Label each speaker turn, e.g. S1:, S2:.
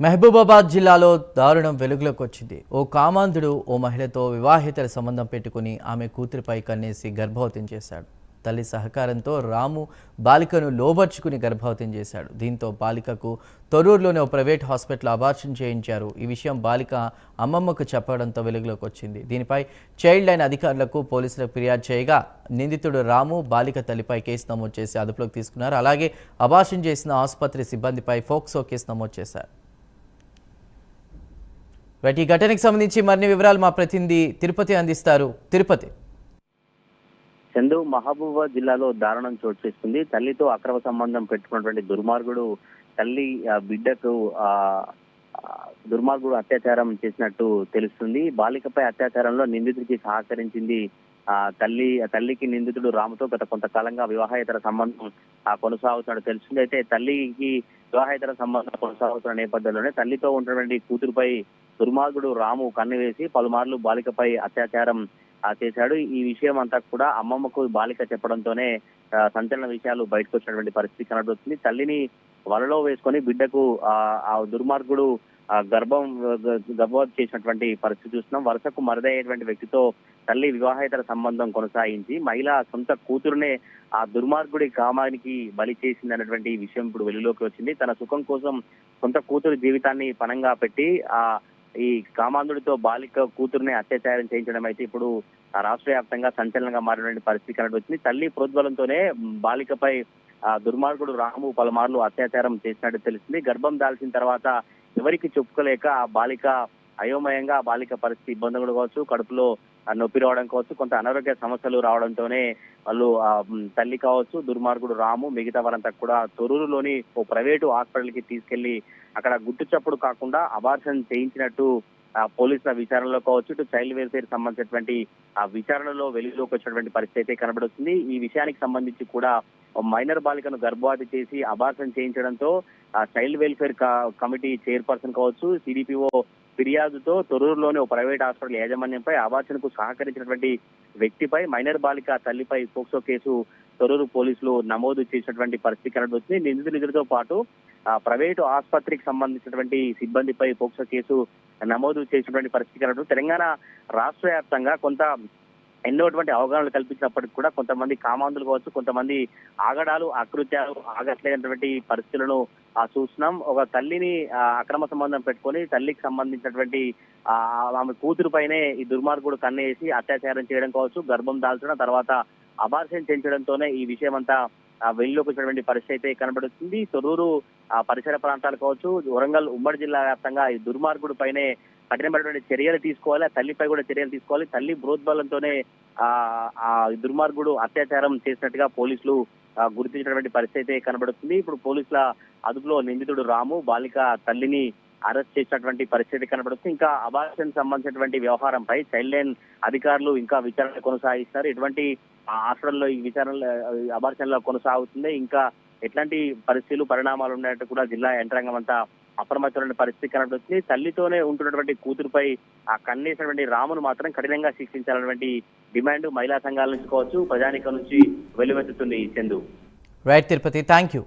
S1: మహబూబాబాద్ జిల్లాలో దారుణం వెలుగులోకి వచ్చింది. ఓ కామాంధుడు ఓ మహిళతో వివాహేతర సంబంధం పెట్టుకుని ఆమె కూతురిపై కన్నేసి గర్భవతం చేశాడు. తల్లి సహకారంతో రాము బాలికను లోబర్చుకుని గర్భవతం చేశాడు. దీంతో బాలికకు తొర్రూరులోని ఓ ప్రైవేట్ హాస్పిటల్ అబార్షన్ చేయించారు. ఈ విషయం బాలిక అమ్మమ్మకు చెప్పడంతో వెలుగులోకి వచ్చింది. దీనిపై చైల్డ్ లైన్ అధికారులకు పోలీసులకు ఫిర్యాదు చేయగా నిందితుడు రాము బాలిక తల్లిపై కేసు నమోదు చేసి అదుపులోకి తీసుకున్నారు. అలాగే అబార్షన్ చేసిన ఆసుపత్రి సిబ్బందిపై ఫోక్సో కేసు నమోదు చేశారు. రైట్ ఈ ఘటనకు సంబంధించి మరిన్ని వివరాలు మా ప్రతినిధి తిరుపతి అందిస్తారు. తిరుపతి.
S2: చందు మహబూబాబాద్ జిల్లాలో దారుణం చోటు చేసుకుంది. తల్లితో అక్రమ సంబంధం పెట్టుకున్నటువంటి దుర్మార్గుడు తల్లి బిడ్డకు ఆ దుర్మార్గుడు అత్యాచారం చేసినట్టు తెలుస్తుంది. బాలికపై అత్యాచారంలో నిందితుడికి సహకరించింది ఆ తల్లి తల్లికి నిందితుడు రాముతో గత కొంతకాలంగా వివాహేతర సంబంధం కొనసాగుతున్నట్టు తెలుస్తుంది. అయితే తల్లికి వివాహేతర సంబంధం కొనసాగుతున్న నేపథ్యంలోనే తల్లితో ఉన్నటువంటి కూతురుపై దుర్మార్గుడు రాము కన్ను వేసి పలుమార్లు బాలికపై అత్యాచారం చేశాడు. ఈ విషయం అంతా కూడా అమ్మమ్మకు బాలిక చెప్పడంతోనే సంచలన విషయాలు బయటకు వచ్చినటువంటి పరిస్థితి కనబడుతుంది. తల్లిని వలలో వేసుకొని బిడ్డకు ఆ దుర్మార్గుడు గర్భం గర్భవతి చేసినటువంటి పరిస్థితి చూస్తున్నాం. వరుసకు మరదయ్యేటువంటి వ్యక్తితో తల్లి వివాహేతర సంబంధం కొనసాగించి మహిళ సొంత కూతురునే ఆ దుర్మార్గుడి కామానికి బలి చేసింది అన్నటువంటి విషయం ఇప్పుడు వెలుగులోకి వచ్చింది. తన సుఖం కోసం సొంత కూతురు జీవితాన్ని పణంగా పెట్టి ఆ ఈ కామాంధుడితో బాలిక కూతురుని అత్యాచారం చేయించడం అయితే ఇప్పుడు ఆ రాష్ట్ర వ్యాప్తంగా సంచలనంగా మారినటువంటి పరిస్థితి కనబడుతుంది తల్లి ప్రోద్బలంతోనే బాలికపై ఆ దుర్మార్గుడు రాము పలుమార్లు అత్యాచారం చేసినట్టు తెలిసింది గర్భం దాల్చిన తర్వాత ఎవరికి చెప్పుకోలేక ఆ బాలిక అయోమయంగా ఆ బాలిక పరిస్థితి ఇబ్బందులు కావచ్చు. కడుపులో నొప్పి రావడం కావచ్చు కొంత అనారోగ్య సమస్యలు రావడంతోనే వాళ్ళు తల్లి కావచ్చు దుర్మార్గుడు రాము మిగతా వారంతా కూడా తొరూరులోని ఓ ప్రైవేటు హాస్పిటల్కి తీసుకెళ్ళి అక్కడ గుట్టు చప్పుడు కాకుండా అబార్షన్ చేయించినట్టు పోలీసుల విచారణలో కావచ్చు ఇటు చైల్డ్ వెల్ఫేర్ సంబంధించినటువంటి ఆ విచారణలో వెలుగులోకి వచ్చినటువంటి పరిస్థితి అయితే కనబడుతుంది. ఈ విషయానికి సంబంధించి కూడా మైనర్ బాలికను గర్భవతి చేసి అబార్షన్ చేయించడంతో చైల్డ్ వెల్ఫేర్ కమిటీ చైర్పర్సన్ కావచ్చు సిడిపిఓ ఫిర్యాదుతో తొరూరులోని ఓ ప్రైవేట్ హాస్పిటల్ యాజమాన్యంపై అవాచనకు సహకరించినటువంటి వ్యక్తిపై మైనర్ బాలిక తల్లిపై పోక్సో కేసు తొరూరు పోలీసులు నమోదు చేసినటువంటి పరిస్థితి కనబడుతుంది. నిందితులతో పాటు ఆ ప్రైవేటు ఆసుపత్రికి సంబంధించినటువంటి సిబ్బందిపై పోక్సో కేసు నమోదు చేసినటువంటి పరిస్థితి కనబడుతుంది. తెలంగాణ రాష్ట్ర వ్యాప్తంగా కొంత ఎన్నోటువంటి అవగాహనలు కల్పించినప్పటికీ కూడా కొంతమంది కామాంధులు కావచ్చు కొంతమంది ఆగడాలు అకృత్యాలు ఆగట్లేనటువంటి పరిస్థితులను ఆ చూస్తున్నాం. ఒక తల్లిని అక్రమ సంబంధం పెట్టుకొని తల్లికి సంబంధించినటువంటి ఆ, ఆమె కూతురు పైనే ఈ దుర్మార్గుడు కన్నేసి అత్యాచారం చేయడం కావచ్చు గర్భం దాల్చడం తర్వాత అబార్షన్ చేయించడంతోనే ఈ విషయం అంతా వెళ్ళిలోకి వచ్చినటువంటి పరిస్థితి అయితే కనబడుతుంది. తొర్రూరు ఆ పరిసర ప్రాంతాలు కావచ్చు వరంగల్ ఉమ్మడి జిల్లా వ్యాప్తంగా ఈ దుర్మార్గుడు పైనే కఠినమైనటువంటి చర్యలు తీసుకోవాలి ఆ తల్లిపై కూడా చర్యలు తీసుకోవాలి. తల్లి బ్రోద్బలంతోనే ఆ దుర్మార్గుడు అత్యాచారం చేసినట్టుగా పోలీసులు గుర్తించినటువంటి పరిస్థితి అయితే కనబడుతుంది. ఇప్పుడు పోలీసుల అదుపులో నిందితుడు రాము బాలిక తల్లిని అరెస్ట్ చేసినటువంటి పరిస్థితి కనబడుతుంది. ఇంకా అబార్షన్ సంబంధించినటువంటి వ్యవహారంపై చైల్డ్ లైన్ అధికారులు ఇంకా విచారణ కొనసాగిస్తారు ఇటువంటి ఆ హాస్పిటల్లో ఈ విచారణ అబార్షన్లో కొనసాగుతుంది ఇంకా ఎట్లాంటి పరిస్థితులు పరిణామాలు ఉన్నట్టు కూడా జిల్లా యంత్రాంగం అంతా అప్రమత్తమైన పరిస్థితి కనబడుతుంది తల్లితోనే ఉంటున్నటువంటి కూతురుపై ఆ కన్నేసినటువంటి రామును మాత్రం కఠినంగా శిక్షించాలన్నటువంటి డిమాండ్ మహిళా సంఘాల నుంచి కావచ్చు ప్రజానికం నుంచి వెలువెత్తుతుంది Chandu.
S1: Right Tirupati. Thank you